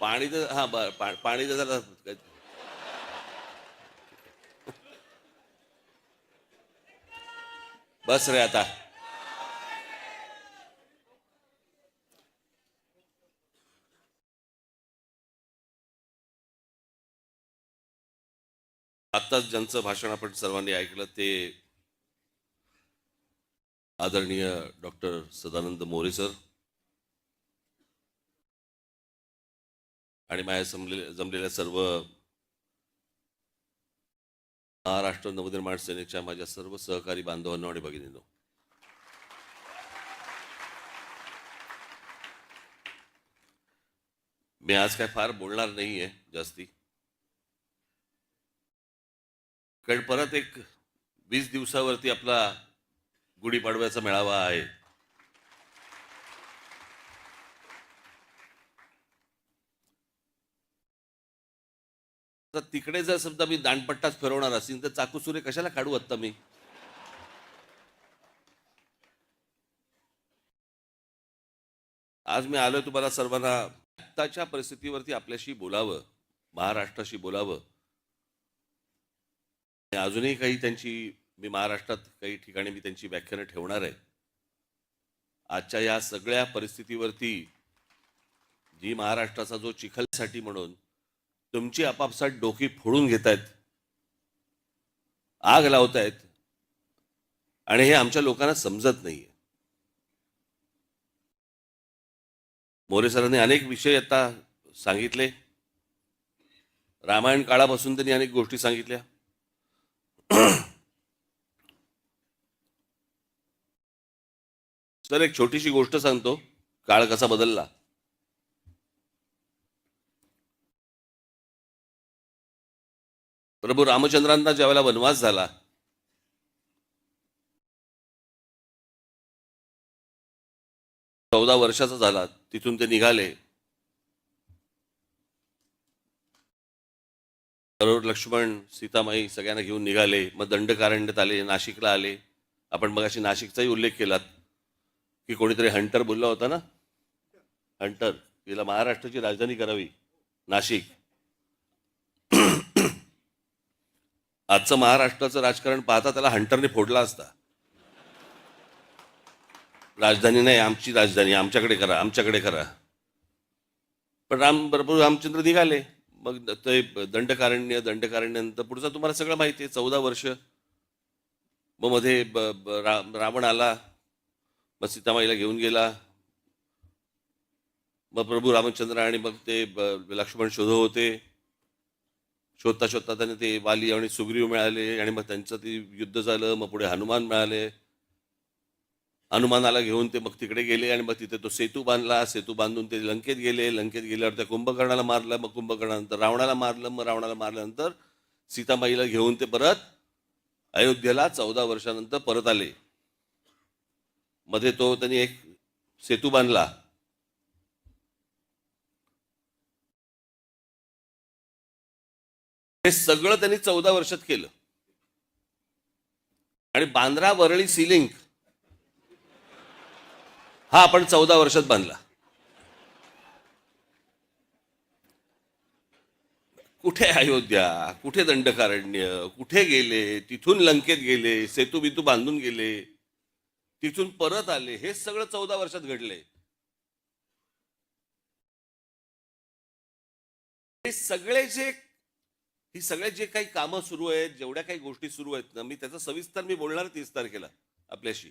पाणी तर हा बर पा- पाणी तर झालं. बस रे आता. आत्ताच ज्यांचं भाषण आपण सर्वांनी ऐकलं ते आदरणीय डॉक्टर सदानंद मोरे सर. आणि माझ्या जमले जमलेल्या सर्व महाराष्ट्र नवनिर्माण सेनेच्या माझ्या सर्व सहकारी बांधवांना आणि भगिनींनो. मी आज काय फार बोलणार नाहीये जास्ती. कारण परत एक वीस दिवसावरती आपला गुढीपाडव्याचा मेळावा आहे. तर तिकडे जर समजा मी दांडपट्टाच फिरवणार असेल तर चाकू सुरे कशाला काढू आत्ता मी? आज मी आलोय तुम्हाला सर्वांना आत्ताच्या परिस्थितीवरती आपल्याशी बोलावं महाराष्ट्राशी बोलावं. आणि अजूनही काही त्यांची मी महाराष्ट्रात काही ठिकाणी मी त्यांची व्याख्यानं ठेवणार आहे. आजच्या या सगळ्या परिस्थितीवरती जी महाराष्ट्राचा जो चिखलसाठी म्हणून तुमची आपापसात डोकी फोडून घेत आहेत आग लावतायत. आणि हे आमच्या लोकांना समजत नाहीये. मोरे सरांनी अनेक विषय आता सांगितले. रामायण काळापासून त्यांनी अनेक गोष्टी सांगितल्या. सर एक छोटीशी गोष्ट सांगतो. काळ कसा बदलला? प्रभू रामचंद्रांना ज्यावेळेला वनवास झाला चौदा वर्षाचा झाला तिथून ते निघाले. करोड लक्ष्मण सीतामाई सगळ्यांना घेऊन निघाले. मग दंडकारण्यात आले नाशिकला आले. आपण मग अशी नाशिकचाही उल्लेख केलात की कोणीतरी हंटर बोलला होता ना? हंटर तिला महाराष्ट्राची राजधानी करावी नाशिक. आजचं महाराष्ट्राचं राजकारण पाहता त्याला हंटरने फोडला असता. राजधानी नाही आमची राजधानी आमच्याकडे करा आमच्याकडे करा. पण राम बरोबर रामचंद्र निघाले. मग ते दंडकारण्य दंडकारण्यानंतर पुढचं तुम्हाला सगळं माहिती आहे चौदा वर्ष. मग मध्ये रावण आला. मग सीतामाईला घेऊन गेला. मग प्रभू रामचंद्र आणि मग ते लक्ष्मण शोध होते. शोधता शोधता त्यांना ते वाली आणि सुग्रीव मिळाले आणि मग त्यांचं ते युद्ध झालं मग पुढे हनुमान मिळाले. हनुमानाला घेऊन ते मग तिकडे गेले आणि मग तिथे तो सेतू बांधला. सेतू बांधून ते लंकेत गेले. लंकेत गेल्यावर त्या कुंभकर्णाला मारलं. मग कुंभकर्णानंतर रावणाला मारलं. मग रावणाला मारल्यानंतर सीतामाईला घेऊन ते परत अयोध्येला चौदा वर्षानंतर परत आले. मध्ये तो त्यांनी एक सेतू बांधला. हे सगळं त्यांनी चौदा वर्षात केलं. आणि बांद्रा वरळी सिलिंग हा आपण चौदा वर्षात बांधला. कुठे अयोध्या? कुठे दंडकारण्य? कुठे गेले? तिथून लंकेत गेले सेतू बितू बांधून गेले तिथून परत आले हे सगळं चौदा वर्षात घडले. हे सगळे जे ही सगळे जे काही कामं सुरू आहेत जेवढ्या काही गोष्टी सुरू आहेत ना मी त्याचं सविस्तर मी बोलणार तीस तारखेला आपल्याशी.